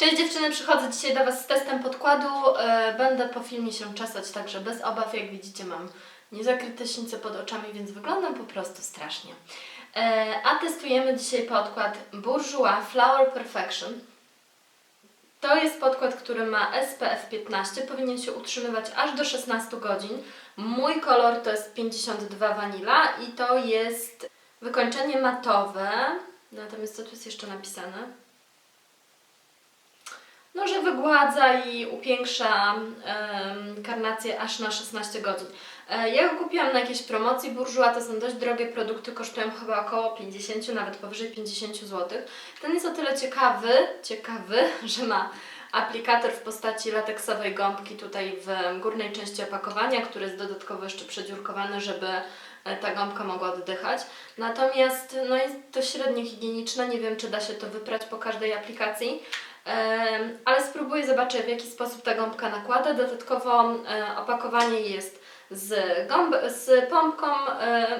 Cześć dziewczyny, przychodzę dzisiaj do Was z testem podkładu. E, Będę po filmie się czesać także bez obaw. Jak widzicie mam niezakryte sińce pod oczami, więc wyglądam po prostu strasznie. E, A testujemy dzisiaj podkład Bourjois Flower Perfection. To jest podkład, który ma SPF 15, powinien się utrzymywać aż do 16 godzin. Mój kolor to jest 52 Vanilla i to jest wykończenie matowe. Natomiast co tu jest jeszcze napisane? No, że wygładza i upiększa karnację aż na 16 godzin. E, ja go kupiłam na jakiejś promocji Bourjois, to są dość drogie produkty, kosztują chyba około 50, nawet powyżej 50 zł. Ten jest o tyle ciekawy, ciekawy, że ma aplikator w postaci lateksowej gąbki tutaj w górnej części opakowania, który jest dodatkowo jeszcze przedziurkowany, żeby e, ta gąbka mogła oddychać. Natomiast no jest to średnio higieniczne, nie wiem czy da się to wyprać po każdej aplikacji. Ale spróbuję, zobaczę w jaki sposób ta gąbka nakłada. Dodatkowo opakowanie jest z, gąb z pompką.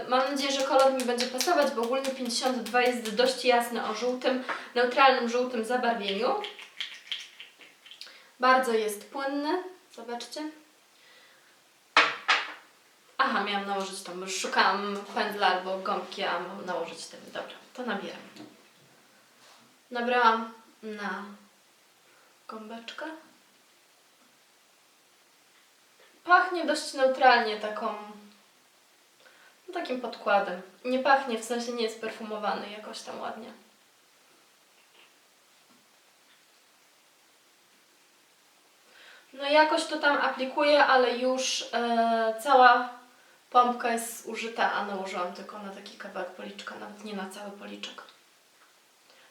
Mam nadzieję, że kolor mi będzie pasować, bo ogólnie 52 jest dość jasny o żółtym, neutralnym żółtym zabarwieniu. Bardzo jest płynny. Zobaczcie. Aha, miałam nałożyć tam, już szukałam pędzla albo gąbki, a mam nałożyć ten. Dobra, to nabieram. Nabrałam na gąbeczkę. Pachnie dość neutralnie taką, no takim podkładem. Nie pachnie, w sensie nie jest perfumowany jakoś tam ładnie. No jakoś to tam aplikuję, ale już e, cała pompka jest zużyta, a nałożyłam tylko na taki kawałek policzka, nawet nie na cały policzek.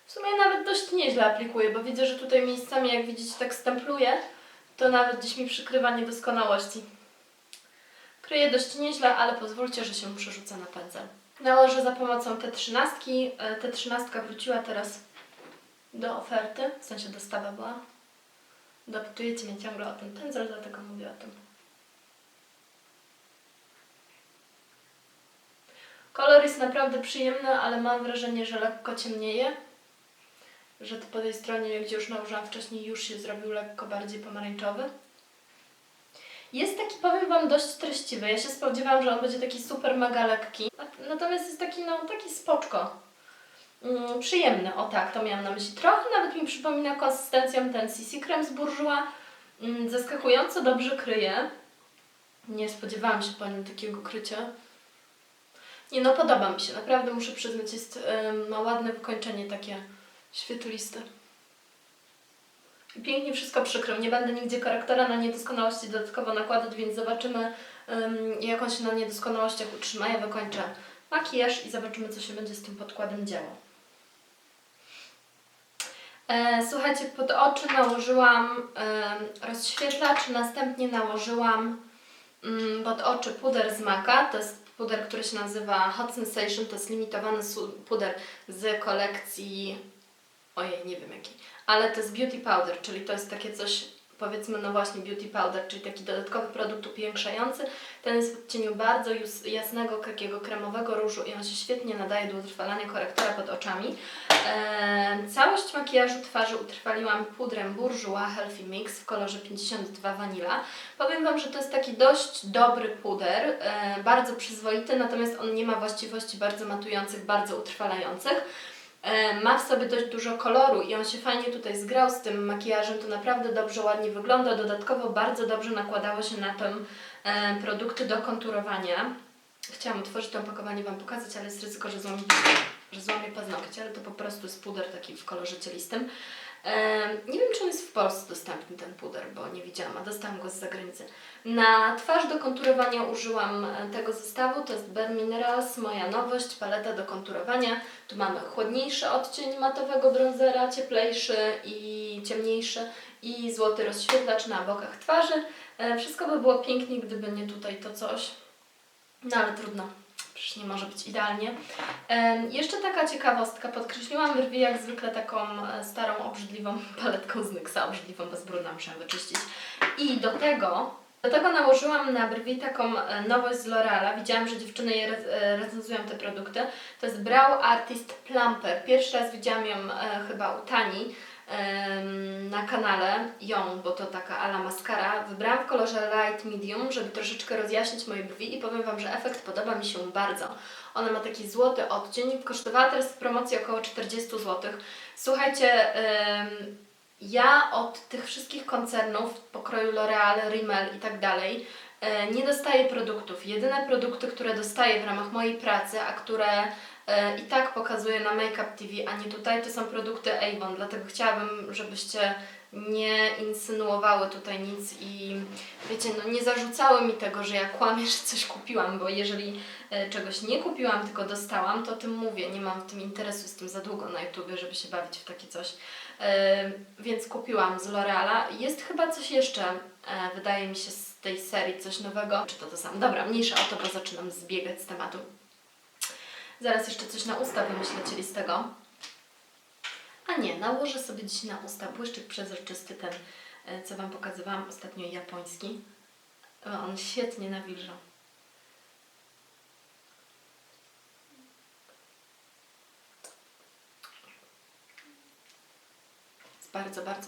W sumie nawet dość nieźle aplikuję, bo widzę, że tutaj miejscami, jak widzicie, tak stempluje, to nawet gdzieś mi przykrywa niedoskonałości. Kryję dość nieźle, ale pozwólcie, że się przerzucę na pędzel. Nałożę za pomocą T13. E, T13 wróciła teraz do oferty, w sensie dostawa była. Dopytujecie mnie ciągle o ten pędzel, dlatego mówię o tym. Kolor jest naprawdę przyjemny, ale mam wrażenie, że lekko ciemnieje. Że to po tej stronie, gdzie już nałożyłam wcześniej, już się zrobił lekko bardziej pomarańczowy. Jest taki, powiem Wam, dość treściwy. Ja się spodziewałam, że on będzie taki super mega lekki. Nat- Natomiast jest taki, no, taki spoczko. Mm, przyjemny, o tak, to miałam na myśli. Trochę nawet mi przypomina konsystencją ten CC Creme z Bourjois. Mm, zaskakująco dobrze kryje. Nie spodziewałam się po nim takiego krycia. Nie no, podoba mi się, naprawdę muszę przyznać, jest, ym, ma ładne wykończenie takie świetliste. Pięknie wszystko przykrył. Nie będę nigdzie korektora na niedoskonałości dodatkowo nakładać, więc zobaczymy ym, jak on się na niedoskonałościach utrzyma. Ja wykończę makijaż i zobaczymy co się będzie z tym podkładem działo. E, słuchajcie, pod oczy nałożyłam e, rozświetlacz, następnie nałożyłam mm, pod oczy puder z Maka. To jest puder, który się nazywa Hot Sensation. To jest limitowany puder z kolekcji. Ojej, nie wiem jaki. Ale to jest Beauty Powder, czyli to jest takie coś, powiedzmy, no właśnie Beauty Powder, czyli taki dodatkowy produkt upiększający. Ten jest w odcieniu bardzo jasnego, takiego kremowego różu i on się świetnie nadaje do utrwalania korektora pod oczami. Eee, całość makijażu twarzy utrwaliłam pudrem Bourjois Healthy Mix w kolorze 52 Vanilla. Powiem Wam, że to jest taki dość dobry puder, e, bardzo przyzwoity, natomiast on nie ma właściwości bardzo matujących, bardzo utrwalających. E, ma w sobie dość dużo koloru i on się fajnie tutaj zgrał z tym makijażem, to naprawdę dobrze, ładnie wygląda. Dodatkowo bardzo dobrze nakładało się na tym e, produkty do konturowania. Chciałam otworzyć to opakowanie Wam pokazać, ale jest ryzyko, że złamię, że złamię paznokcie, ale to po prostu jest puder taki w kolorze cielistym. Nie wiem, czy on jest w Polsce dostępny, ten puder, bo nie widziałam, a dostałam go z zagranicy. Na twarz do konturowania użyłam e, tego zestawu, to jest Bare Minerals, moja nowość, paleta do konturowania. Tu mamy chłodniejszy odcień matowego bronzera, cieplejszy i ciemniejszy i złoty rozświetlacz na bokach twarzy. E, Wszystko by było pięknie, gdyby nie tutaj to coś. No ale trudno, przecież nie może być idealnie. Jeszcze taka ciekawostka, podkreśliłam brwi jak zwykle taką e, starą, obrzydliwą paletką z NYXa, obrzydliwą, bez brudna muszę wyczyścić. I do tego, do tego nałożyłam na brwi taką e, nowość z L'Oreala. Widziałam, że dziewczyny je e, recenzują te produkty. To jest Brow Artist Plumper. Pierwszy raz widziałam ją chyba u Tani. Na kanale ją, bo to taka ala maskara. Wybrałam w kolorze light medium, żeby troszeczkę rozjaśnić moje brwi i powiem Wam, że efekt podoba mi się bardzo. Ona ma taki złoty odcień, kosztowała teraz w promocji około 40 zł. Słuchajcie, ja od tych wszystkich koncernów pokroju L'Oreal, Rimmel i tak dalej e, nie dostaję produktów. Jedyne produkty, które dostaję w ramach mojej pracy, a które i tak pokazuję na Makeup TV, a nie tutaj, to są produkty Avon. Dlatego chciałabym, żebyście nie insynuowały tutaj nic i wiecie, no nie zarzucały mi tego, że ja kłamię, że coś kupiłam, bo jeżeli e, czegoś nie kupiłam, tylko dostałam, to o tym mówię. Nie mam w tym interesu, jestem za długo na YouTubie, żeby się bawić w takie coś. E, więc kupiłam z L'Oreala. Jest chyba coś jeszcze, e, wydaje mi się, z tej serii, coś nowego. Czy to to samo? Dobra, mniejsza o to, bo zaczynam zbiegać z tematu. Zaraz jeszcze coś na usta wymyślecie z tego. A nie, nałożę sobie dzisiaj na usta błyszczyk przezroczysty, ten, e, co Wam pokazywałam ostatnio, japoński. O, On świetnie nawilża. Bardzo, bardzo.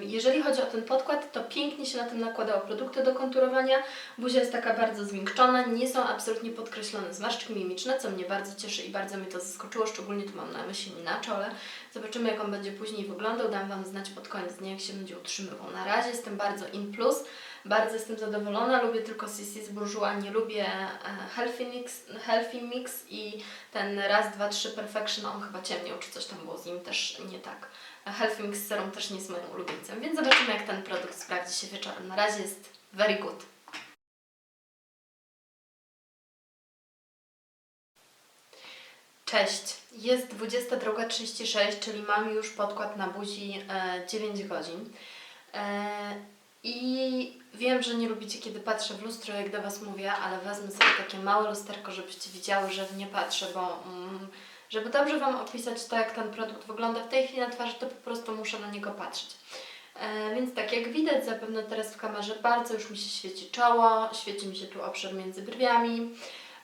Jeżeli chodzi o ten podkład, to pięknie się na tym nakładało produkty do konturowania. Buzia jest taka bardzo zmiękczona, nie są absolutnie podkreślone zmarszczki mimiczne, co mnie bardzo cieszy i bardzo mnie to zaskoczyło, szczególnie tu mam na myśli na czole. Zobaczymy jak on będzie później wyglądał, dam Wam znać pod koniec dnia, jak się będzie utrzymywał. Na razie jestem bardzo in plus, bardzo jestem zadowolona, lubię tylko CC z Bourjois, nie lubię e, Healthy Mix, Healthy Mix i ten raz, dwa, trzy Perfection, on chyba ciemniał, czy coś tam było z nim też nie tak. Healthy Mix Serum też nie jest moim ulubieńcem, więc zobaczymy jak ten produkt sprawdzi się wieczorem. Na razie jest very good. Cześć, jest 22.36, czyli mam już podkład na buzi e, 9 godzin. E, I wiem, że nie lubicie, kiedy patrzę w lustro, jak do Was mówię, ale wezmę sobie takie małe lusterko, żebyście widziały, że w nie patrzę, bo mm, żeby dobrze Wam opisać to, jak ten produkt wygląda w tej chwili na twarzy, to po prostu muszę na niego patrzeć. E, więc tak, jak widać zapewne teraz w kamerze, bardzo już mi się świeci czoło, świeci mi się tu obszar między brwiami.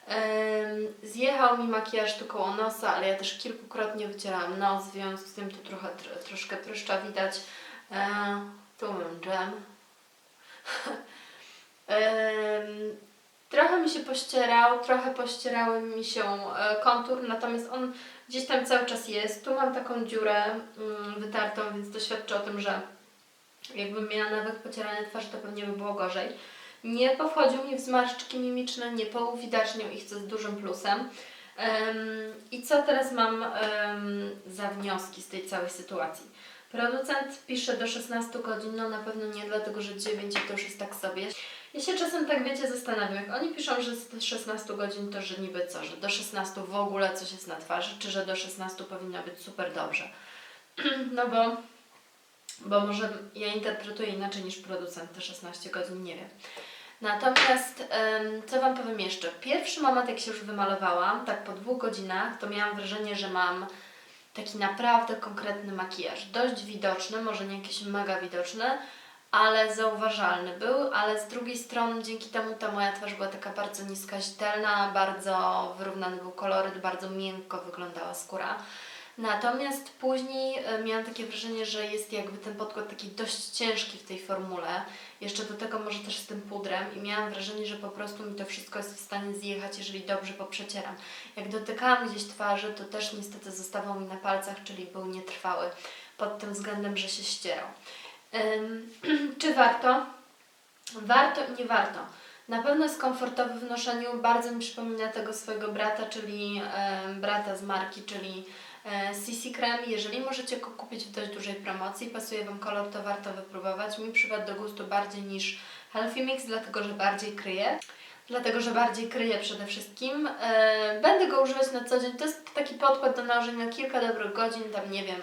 Em, Zjechał mi makijaż tu koło nosa, ale ja też kilkukrotnie wycierałam nos, w związku z tym tu trochę, tr- troszkę pryszcza widać. E, tu mam dżem. Trochę mi się pościerał, trochę pościerały mi się e, kontur, natomiast on gdzieś tam cały czas jest. Tu mam taką dziurę mm, wytartą, więc to świadczy o tym, że jakbym miała nawyk pocierania twarzy, to pewnie by było gorzej. Nie powchodził mi w zmarszczki mimiczne, nie pouwidaczniał ich, co jest dużym plusem. Em, I co teraz mam za wnioski z tej całej sytuacji? Producent pisze do 16 godzin, no na pewno nie dlatego, że 9 to już jest tak sobie. Ja się czasem tak, wiecie, zastanawiam, jak oni piszą, że z 16 godzin to, że niby co, że do 16 w ogóle coś jest na twarzy, czy że do 16 powinno być super dobrze. No bo, bo może ja interpretuję inaczej niż producent te 16 godzin, nie wiem. Natomiast, co Wam powiem jeszcze? Pierwszy moment, jak się już wymalowałam, tak po dwóch godzinach, to miałam wrażenie, że mam taki naprawdę konkretny makijaż. Dość widoczny, może nie jakiś mega widoczny, ale zauważalny był, ale z drugiej strony dzięki temu ta moja twarz była taka bardzo nieskazitelna, bardzo wyrównany był koloryt, bardzo miękko wyglądała skóra. Natomiast później e, miałam takie wrażenie, że jest jakby ten podkład taki dość ciężki w tej formule. Jeszcze do tego może też z tym pudrem i miałam wrażenie, że po prostu mi to wszystko jest w stanie zjechać, jeżeli dobrze poprzecieram. Jak dotykałam gdzieś twarzy, to też niestety zostawał mi na palcach, czyli był nietrwały pod tym względem, że się ścierał. Ym, czy warto? Warto i nie warto. Na pewno jest komfortowy w noszeniu, bardzo mi przypomina tego swojego brata, czyli em, brata z marki, czyli CC Creme. Jeżeli możecie go kupić w dość dużej promocji, pasuje Wam kolor, to warto wypróbować. Mi przypadł do gustu bardziej niż Healthy Mix, dlatego że bardziej kryje. Dlatego, że bardziej kryje przede wszystkim. E, będę go używać na co dzień. To jest taki podkład do nałożenia kilka dobrych godzin, tam nie wiem,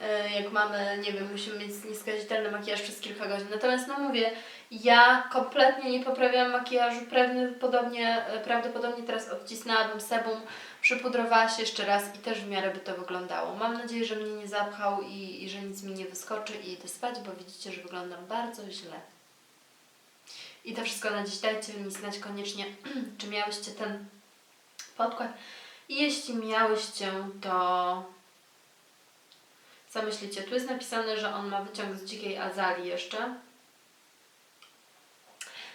e, jak mamy, nie wiem, musimy mieć nieskazitelny makijaż przez kilka godzin. Natomiast no mówię, ja kompletnie nie poprawiałam makijażu, prawdopodobnie, e, prawdopodobnie teraz odcisnęłabym sebum, przypudrowała się jeszcze raz i też w miarę by to wyglądało. Mam nadzieję, że mnie nie zapchał i, i że nic mi nie wyskoczy i idę spać, bo widzicie, że wyglądam bardzo źle. I to wszystko na dziś. Dajcie mi znać koniecznie, czy miałyście ten podkład. I jeśli miałyście, to Co myślicie? Tu jest napisane, że on ma wyciąg z dzikiej azalii jeszcze.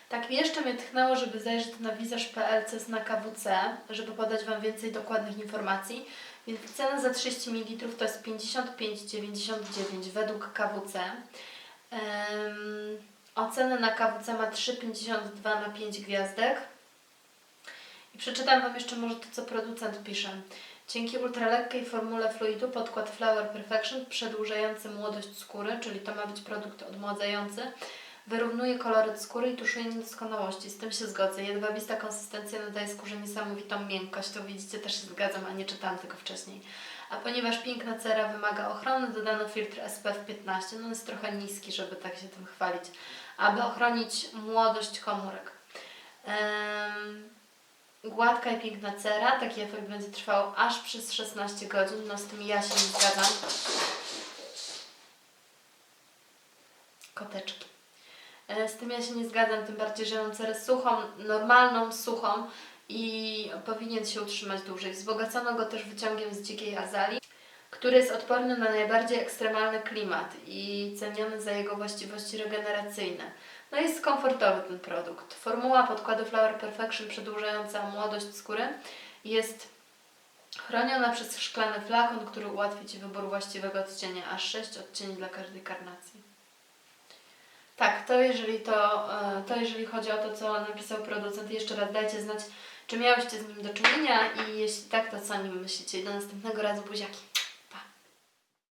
Tak jeszcze mnie tchnęło, żeby zajrzeć na wizerz.pl, na KWC, żeby podać Wam więcej dokładnych informacji. Więc cena za 30 ml to jest 55,99 według KWC. Um, ocenę na KWC ma 3,52 na 5 gwiazdek. I przeczytam Wam jeszcze może to, co producent pisze. Dzięki ultralekkiej formule fluidu podkład Flower Perfection przedłużający młodość skóry, czyli to ma być produkt odmładzający, wyrównuje koloryt skóry i tuszuje niedoskonałości. Z tym się zgodzę. Jedwabista konsystencja nadaje skórze niesamowitą miękkość. To widzicie, też się zgadzam, a nie czytałam tego wcześniej. A ponieważ piękna cera wymaga ochrony, dodano filtr SPF 15. No jest trochę niski, żeby tak się tym chwalić, aby ochronić młodość komórek. Gładka i piękna cera. Taki efekt będzie trwał aż przez 16 godzin. No z tym ja się nie zgadzam. Koteczki. E, Z tym ja się nie zgadzam, tym bardziej, że mam cerę suchą, normalną, suchą i powinien się utrzymać dłużej. Wzbogacono go też wyciągiem z dzikiej azalii, który jest odporny na najbardziej ekstremalny klimat i ceniony za jego właściwości regeneracyjne. No jest komfortowy ten produkt. Formuła podkładu Flower Perfection przedłużająca młodość skóry jest chroniona przez szklany flakon, który ułatwi Ci wybór właściwego odcienia, aż 6 odcieni dla każdej karnacji. Tak, to jeżeli to, e, to jeżeli chodzi o to, co napisał producent, jeszcze raz dajcie znać, czy miałyście z nim do czynienia i jeśli tak, to co o nim myślicie. Do następnego razu buziaki.